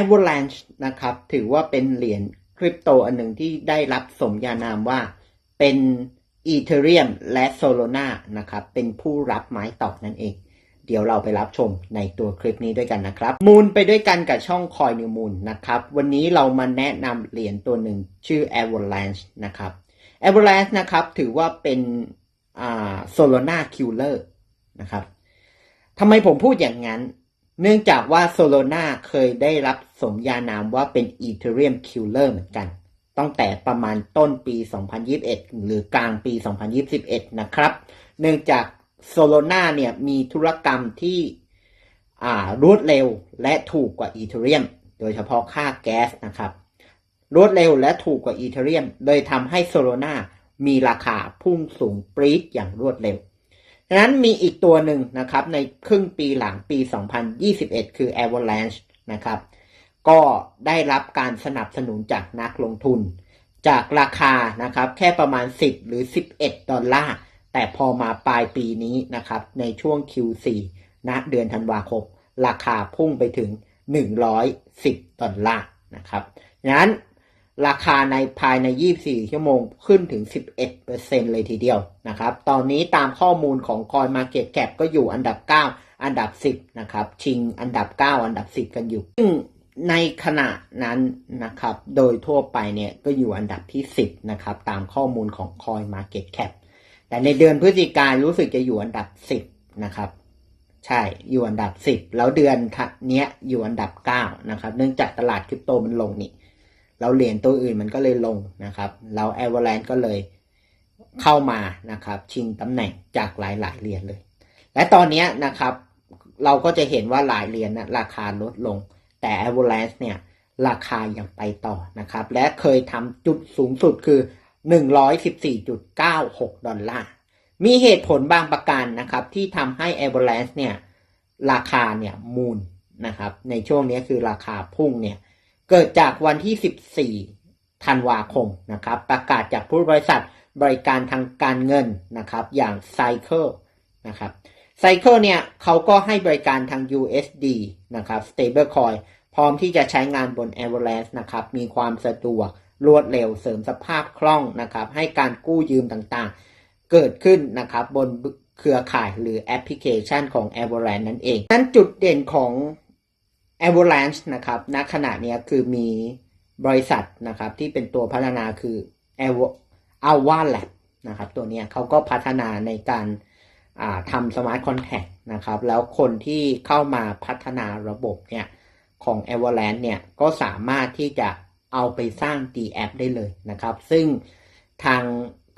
Avalanche นะครับ ถือว่าเป็นเหรียญคริปโตอันหนึ่งที่ได้รับสมญานามว่าเป็น Ethereum และ Solana นะครับ เป็นผู้รับไม้ต่อนั่นเอง เดี๋ยวเราไปรับชมในตัวคลิปนี้ด้วยกันนะครับ มูลไปด้วยกันกับช่อง Coin New Moon นะครับ วันนี้เรามาแนะนำเหรียญตัวหนึ่งชื่อ Avalanche นะครับ Avalanche นะครับ ถือว่าเป็นอ่า Solana Killer นะครับทำไมผมพูดอย่างนั้น เนื่องจากว่า Solana เคยได้รับสมญานามว่าเป็น Ethereum Killer เหมือนกันตั้งแต่ประมาณต้นปี 2021 หรือกลางปี 2021 นะครับ เนื่องจาก Solana เนี่ยมีธุรกรรมที่รวดเร็วและถูกกว่า Ethereum โดยเฉพาะค่าแก๊สนะครับ รวดเร็วและถูกกว่า Ethereum เลยทำให้ Solana มีราคาพุ่งสูงปรี๊ดอย่างรวดเร็ว นั้นมีอีกตัวหนึ่งนะครับในครึ่งปีหลังปี 2021 คือ Avalanche นะครับก็ได้รับการสนับสนุนจากนักลงทุน จากราคานะครับแค่ประมาณ 10 หรือ 11 ดอลลาร์ แต่พอมาปลายปีนี้นะครับในช่วง Q4 ณเดือนธันวาคมราคาพุ่งไปถึง 110 ดอลลาร์นะครับฉะนั้น ราคาในภายใน 24 ชั่วโมงขึ้นถึง 11%เลยทีเดียวนะครับ ตอนนี้ตามข้อมูลของ Coin Market Cap ก็อยู่อันดับ 9 อันดับ 10 นะครับ ชิงอันดับ 9 อันดับ 10 กันอยู่ ซึ่งในขณะนั้นนะครับ โดยทั่วไปเนี่ยก็อยู่อันดับที่ 10 นะครับ ตามข้อมูลของ Coin Market Cap แต่ในเดือนพฤศจิกายนรู้สึกจะอยู่อันดับ 10 นะครับใช่ อยู่อันดับ 10 แล้วเดือนเนี้ยอยู่อันดับ 9 นะครับ เนื่องจากตลาดคริปโตมันลงนี่ เราเหรียญตัวอื่นมันก็เลยลงนะครับ เรา Avalanche ก็เลยเข้ามานะครับ ชิงตำแหน่งจากหลายๆเหรียญเลย และตอนนี้นะครับ เราก็จะเห็นว่าหลายเหรียญนะราคาลดลง แต่ a v a l a n c e เนี่ยราคายังไปต่อนะครับ และเคยทำจุดสูงสุดคือ 114.96 ดอลลาร์ มีเหตุผลบางประการนะครับ ที่ทำให้ a v a l a n c e เนี่ยราคาเนี่ยมูลนะครับ ในช่วงนี้คือราคาพุ่งเนี่ย เกิดจากวันที่ 14 ธันวาคมนะครับ ประกาศจากผู้บริษัทบริการทางการเงินนะครับ อย่าง Cycle นะครับ Cycle เนี่ยเขาก็ให้บริการทาง USD นะครับ Stablecoin พร้อมที่จะใช้งานบน Avalanche นะครับ มีความสะดวกรวดเร็วเสริมสภาพคล่องนะครับ ให้การกู้ยืมต่างๆ เกิดขึ้นนะครับบนเครือข่ายหรือแอปพลิเคชันของ Avalanche นั่นเอง นั้นจุดเด่นของ Avalanche นะครับ ณ ขณะนี้คือมีบริษัทนะครับที่เป็นตัวพัฒนาคือ Alva Lab นะครับ ตัวนี้เขาก็พัฒนาในการทำสมาร์ทคอนแท t นะครับ แล้วคนที่เข้ามาพัฒนาระบบเนี่ยของ Avalanche เนี่ยก็สามารถที่จะเอาไปสร้าง D app ได้เลยนะครับ ซึ่งทาง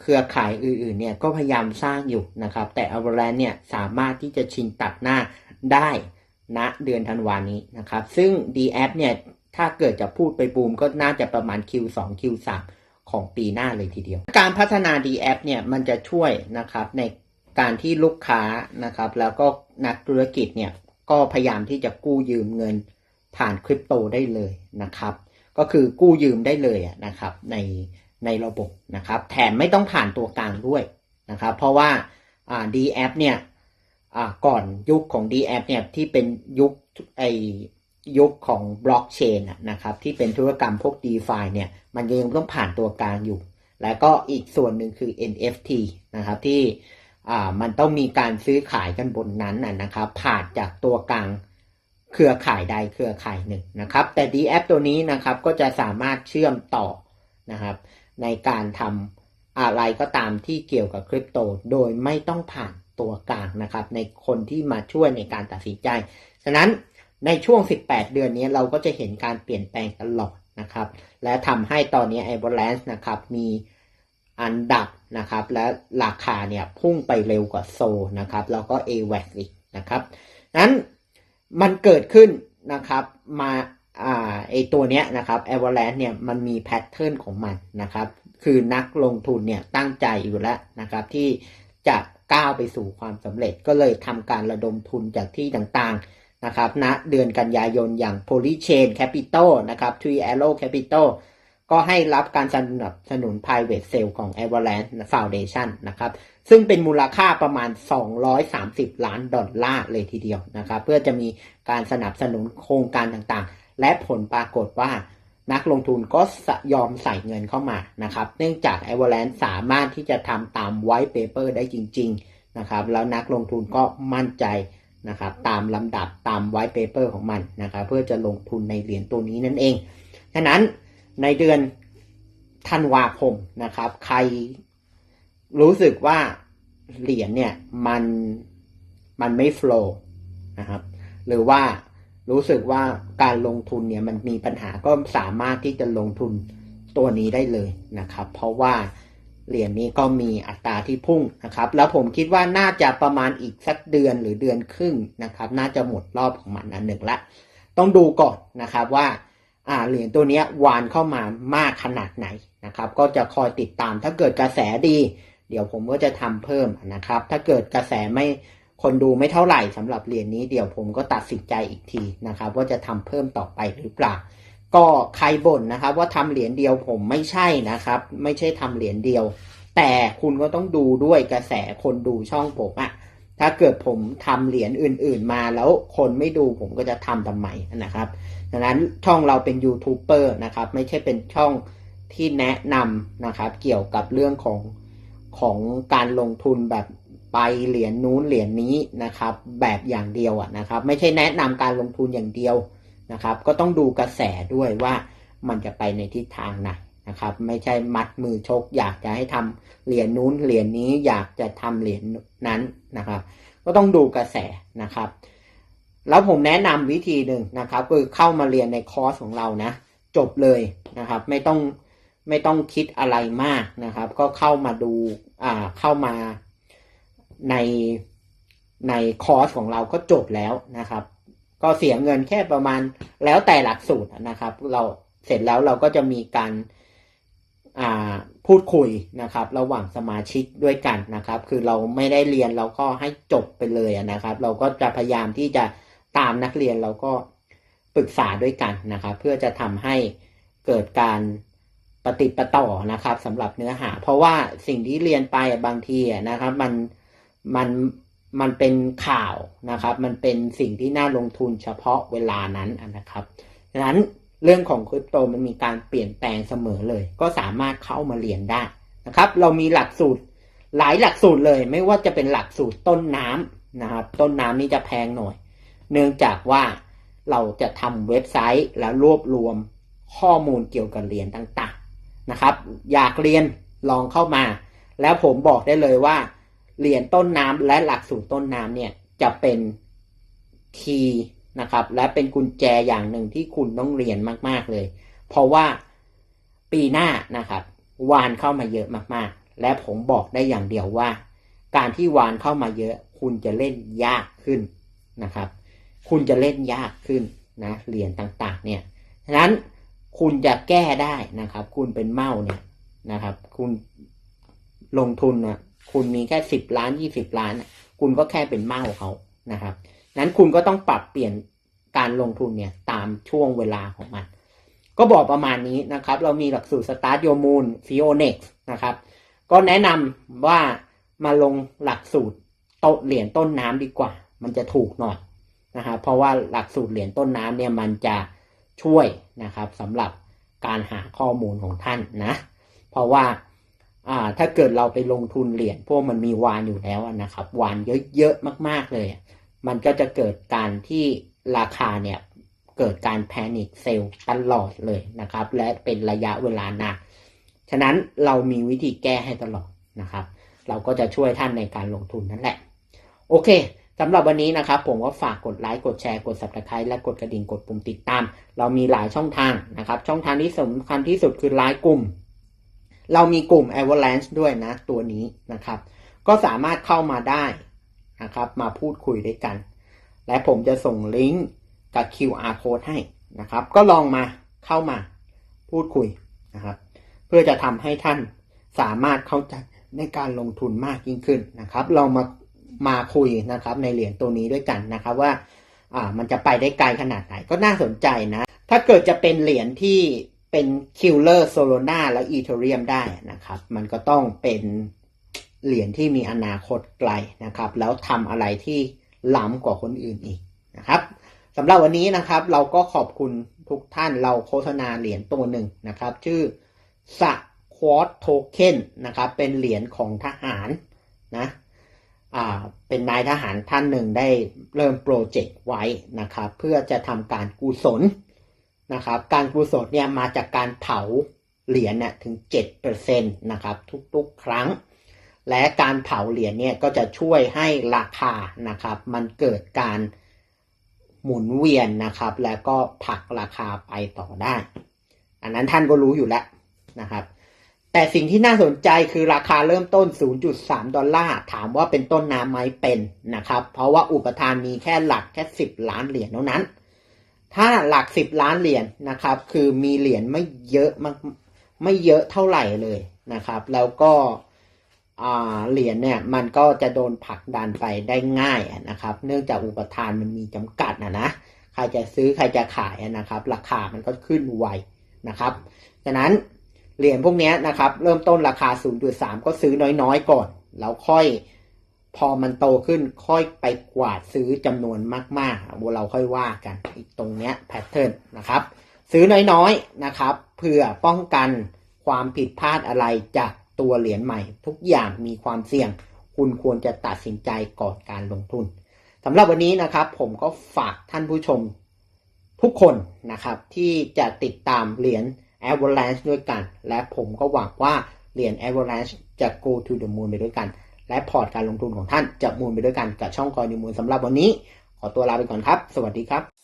เครือข่ายอื่นๆเนี่ยก็พยายามสร้างอยู่นะครับ แต่ Avalanche เนี่ยสามารถที่จะชิงตัดหน้าได้ ณเดือนธันวานี้นะครับ ซึ่ง D app เนี่ย ถ้าเกิดจะพูดไปบูมก็น่าจะประมาณ Q2 Q3 ของปีหน้าเลยทีเดียว การพัฒนา D app เนี่ยมันจะช่วยนะครับในการที่ลูกค้านะครับ แล้วก็นักธุรกิจเนี่ยก็พยายามที่จะกู้ยืมเงินผ่านคริปโตได้เลยนะครับ ก็คือกู้ยืมได้เลยนะครับในในระบบนะครับ แถมไม่ต้องผ่านตัวกลางด้วยนะครับ เพราะว่าอ่า D app เนี่ย อ่าก่อนยุคของ D app เนี่ยที่เป็นยุคไอยุคของบล็อกเชนนะครับที่เป็นธุรกรรมพวก DeFi เนี่ยมันยังต้องผ่านตัวกลางอยู่ แล้วก็อีกส่วนหนึ่งคือ NFT นะครับที่อ่ามันต้องมีการซื้อขายกันบนนั้นนะครับผ่านจากตัวกลางเครือข่ายใดเครือข่ายหนึ่งนะครับ แต่ D app ตัวนี้นะครับก็จะสามารถเชื่อมต่อนะครับในการทำอะไรก็ตามที่เกี่ยวกับคริปโต โดยไม่ต้องผ่าน ตัวกลางนะครับ ในคนที่มาช่วยในการตัดสินใจ ฉะนั้นในช่วง 18 เดือนนี้เราก็จะเห็นการเปลี่ยนแปลงตลอดนะครับ และทำให้ตอนนี้ Avalanche นะครับมีอันดับนะครับ และราคาเนี่ยพุ่งไปเร็วกว่าโซนะครับ แล้วก็ a w a c อีกนะครับนั้นมันเกิดขึ้นนะครับมาอ่าไอตัวเนี้ยนะครับ Avalanche เนี่ยมันมีแพทเทิร์นของมันนะครับ คือนักลงทุนเนี่ยตั้งใจอยู่แล้วนะครับที่ จะก้าวไปสู่ความสำเร็จก็เลยทำการระดมทุนจากที่ต่างๆนะครับณนะเดือนกันยายนอย่าง Polychain Capital นะครับ Tree Arrow Capital ก็ให้รับการสนับสนุน private sale ของ Avalanche Foundation นะครับ ซึ่งเป็นมูลค่าประมาณ 230 ล้านดอลลาร์เลยทีเดียวนะครับ เพื่อจะมีการสนับสนุนโครงการต่างๆ และผลปรากฏว่า นักลงทุนก็ยอมใส่เงินเข้ามานะครับ เนื่องจาก a v a l a n c e สามารถที่จะทำตาม white paper ได้จริง ๆนะครับ แล้วนักลงทุนก็มั่นใจนะครับ ตามลำดับตาม white paper ของมันนะครับ เพื่อจะลงทุนในเหรียญตัวนี้นั่นเอง ฉะนั้นในเดือนธันวาคมนะครับ ใครรู้สึกว่าเหรียญเนี่ยมันมันไม่โฟล์นะครับ หรือว่า รู้สึกว่าการลงทุนเนี่ยมันมีปัญหาก็สามารถที่จะลงทุนตัวนี้ได้เลยนะครับ เพราะว่าเหรียญนี้ก็มีอัตราที่พุ่งนะครับ แล้วผมคิดว่าน่าจะประมาณอีกสักเดือนหรือเดือนครึ่งนะครับ น่าจะหมดรอบของมันอันหนึ่งละ ต้องดูก่อนนะครับว่าอ่าเหรียญตัวนี้วานเข้ามามากขนาดไหนนะครับ ก็จะคอยติดตามถ้าเกิดกระแสดี เดี๋ยวผมก็จะทำเพิ่มนะครับ ถ้าเกิดกระแสไม่ คนดูไม่เท่าไหร่สำหรับเหรียญนี้เดี๋ยวผมก็ตัดสินใจอีกทีนะครับว่าจะทำเพิ่มต่อไปหรือเปล่า ก็ใครบ่นนะครับ ว่าทำเหรียญเดียวผมไม่ใช่นะครับ ไม่ใช่ทำเหรียญเดียว แต่คุณก็ต้องดูด้วยกระแสคนดูช่องผมอะถ้าเกิดผมทำเหรียญอื่น ๆ มาแล้วคนไม่ดูผมก็จะทำทำไมนะครับดังนั้นช่องเราเป็นยูทูบเบอร์นะครับ ไม่ใช่เป็นช่องที่แนะนำนะครับ เกี่ยวกับเรื่องของของการลงทุนแบบ ไปเหรียญนู้นเหรียญนี้นะครับ แบบอย่างเดียวอะนะครับ ไม่ใช่แนะนำการลงทุนอย่างเดียวนะครับ ก็ต้องดูกระแสด้วยว่ามันจะไปในทิศทางไหนนะครับ ไม่ใช่มัดมือชก อยากจะให้ทำเหรียญนู้นเหรียญนี้อยากจะทำเหรียญนั้นนะครับ ก็ต้องดูกระแสนะครับ แล้วผมแนะนำวิธีหนึ่งนะครับคือเข้ามาเรียนในคอร์สของเรานะจบเลยนะครับ ไม่ต้องไม่ต้องคิดอะไรมากนะครับ ก็เข้ามาดูอ่าเข้ามา ในในคอร์สของเราก็จบแล้วนะครับ ก็เสียเงินแค่ประมาณแล้วแต่หลักสูตรนะครับ เราเสร็จแล้วเราก็จะมีการพูดคุยนะครับ ระหว่างสมาชิกด้วยกันนะครับ คือเราไม่ได้เรียนเราก็ให้จบไปเลยนะครับ เราก็จะพยายามที่จะตามนักเรียนเราก็ปรึกษาด้วยกันนะครับ เพื่อจะทำให้เกิดการปฏิประต่อนะครับสำหรับเนื้อหา เพราะว่าสิ่งที่เรียนไปบางทีนะครับ มัน มันมันเป็นข่าวนะครับ มันเป็นสิ่งที่น่าลงทุนเฉพาะเวลานั้นนะครับดังนั้นเรื่องของคริปโตมันมีการเปลี่ยนแปลงเสมอเลย ก็สามารถเข้ามาเรียนได้นะครับ เรามีหลักสูตรหลายหลักสูตรเลย ไม่ว่าจะเป็นหลักสูตรต้นน้ำนะครับ ต้นน้ำนี่จะแพงหน่อย เนื่องจากว่าเราจะทำเว็บไซต์และรวบรวมข้อมูลเกี่ยวกับเหรียญต่างๆนะครับ อยากเรียนลองเข้ามา แล้วผมบอกได้เลยว่า เหรียญต้นน้ำและหลักสูตรต้นน้ำเนี่ยจะเป็นคีย์นะครับ และเป็นกุญแจอย่างหนึ่งที่คุณต้องเรียนมาก ๆเลย เพราะว่าปีหน้านะครับ วานเข้ามาเยอะมากๆ และผมบอกได้อย่างเดียวว่า การที่วานเข้ามาเยอะ คุณจะเล่นยากขึ้นนะครับ คุณจะเล่นยากขึ้นนะเหรียญต่างๆ เนี่ยฉะนั้นคุณจะแก้ได้นะครับ คุณเป็นเมาเนี่ยนะครับ คุณลงทุนนะ คุณมีแค่สิบล้านยี่สิบล้าน คุณก็แค่เป็นเมาเขานะครับ นั้นคุณก็ต้องปรับเปลี่ยนการลงทุนเนี่ยตามช่วงเวลาของมัน ก็บอกประมาณนี้นะครับ เรามีหลักสูตร Start Your Moon f i o n e x นะครับ ก็แนะนำว่ามาลงหลักสูตรโตเหรียญต้นน้ำดีกว่า มันจะถูกหน่อยนะครับเพราะว่าหลักสูตรเหรียญต้นน้ำเนี่ยมันจะช่วยนะครับสำหรับการหาข้อมูลของท่านนะ เพราะว่า อ่าถ้าเกิดเราไปลงทุนเหรียญพวกมันมีวานอยู่แล้วนะครับ วานเยอะๆมาก ๆเลย มันก็จะเกิดการที่ราคาเนี่ยเกิดการแพนิคเซลตลอดเลยนะครับ และเป็นระยะเวลานานฉะนั้นเรามีวิธีแก้ให้ตลอดนะครับ เราก็จะช่วยท่านในการลงทุนนั่นแหละ โอเคสำหรับวันนี้นะครับ ผมก็ฝากกดไลค์กดแชร์กด subscribe และกดกระดิ่งกดปุ่มติดตาม เรามีหลายช่องทางนะครับ ช่องทางที่สำคัญที่สุดคือไลน์กลุ่ม เรามีกลุ่ม Avalanche ด้วยนะ ตัวนี้นะครับ ก็สามารถเข้ามาได้นะครับ มาพูดคุยด้วยกัน และผมจะส่งลิงก์กับ QR code ให้นะครับ ก็ลองมาเข้ามาพูดคุยนะครับ เพื่อจะทำให้ท่านสามารถเข้าใจในการลงทุนมากยิ่งขึ้นนะครับเรามามาคุยนะครับ ในเหรียญตัวนี้ด้วยกันนะครับว่าอ่ามันจะไปได้ไกลขนาดไหนก็น่าสนใจนะ ถ้าเกิดจะเป็นเหรียญที่ เป็นคิลเลอร์โซโลนาและอีเทเรียมได้นะครับ มันก็ต้องเป็นเหรียญที่มีอนาคตไกลนะครับ แล้วทำอะไรที่ล้ำกว่าคนอื่นอีกนะครับสำหรับวันนี้นะครับเราก็ขอบคุณทุกท่านเราโฆษณาเหรียญตัวหนึ่งนะครับ ชื่อสควอตโทเค็นนะครับเป็นเหรียญของทหารนะอ่าเป็นนายทหารท่านหนึ่งได้เริ่มโปรเจกต์ไว้นะครับ เพื่อจะทำการกุศล นะครับ การกุศลเนี่ยมาจากการเผาเหรียญเนี่ยถึง7%นะครับทุกๆ ครั้ง และการเผาเหรียญเนี่ยก็จะช่วยให้ราคานะครับ มันเกิดการหมุนเวียนนะครับ แล้วก็ผลักราคาไปต่อได้ อันนั้นท่านก็รู้อยู่แล้วนะครับ แต่สิ่งที่น่าสนใจคือราคาเริ่มต้น 0.3 ดอลลาร์ ถามว่าเป็นต้นน้ำไหมเป็นนะครับ เพราะว่าอุปทานมีแค่หลักแค่ 10 ล้านเหรียญเท่านั้น ถ้าหลัก10ล้านเหรียญนะครับ คือมีเหรียญไม่เยอะมากไม่เยอะเท่าไหร่เลยนะครับ แล้วก็เหรียญเนี่ยมันก็จะโดนผลักดันไปได้ง่ายนะครับ เนื่องจากอุปทานมันมีจำกัดนะนะใครจะซื้อใครจะขายนะครับ ราคามันก็ขึ้นไวนะครับฉะนั้นเหรียญพวกนี้นะครับ เริ่มต้นราคา 0.3 ก็ซื้อน้อยๆ ก่อน แล้วค่อย พอมันโตขึ้นค่อยไปกวาดซื้อจำนวนมากๆเราค่อยว่ากันอีกตรงเนี้ยแพทเทิร์นนะครับ ซื้อน้อยๆนะครับ เพื่อป้องกันความผิดพลาดอะไรจากตัวเหรียญใหม่ ทุกอย่างมีความเสี่ยง คุณควรจะตัดสินใจก่อนการลงทุนสำหรับวันนี้นะครับ ผมก็ฝากท่านผู้ชมทุกคนนะครับ ที่จะติดตามเหรียญ Avalanche ด้วยกัน และผมก็หวังว่าเหรียญ Avalanche จะ go to the moon ไปด้วยกัน และพอร์ตการลงทุนของท่านจะมูลไปด้วยกันกับช่องคอยนิมูลสำหรับวันนี้ ขอตัวลาไปก่อนครับ สวัสดีครับ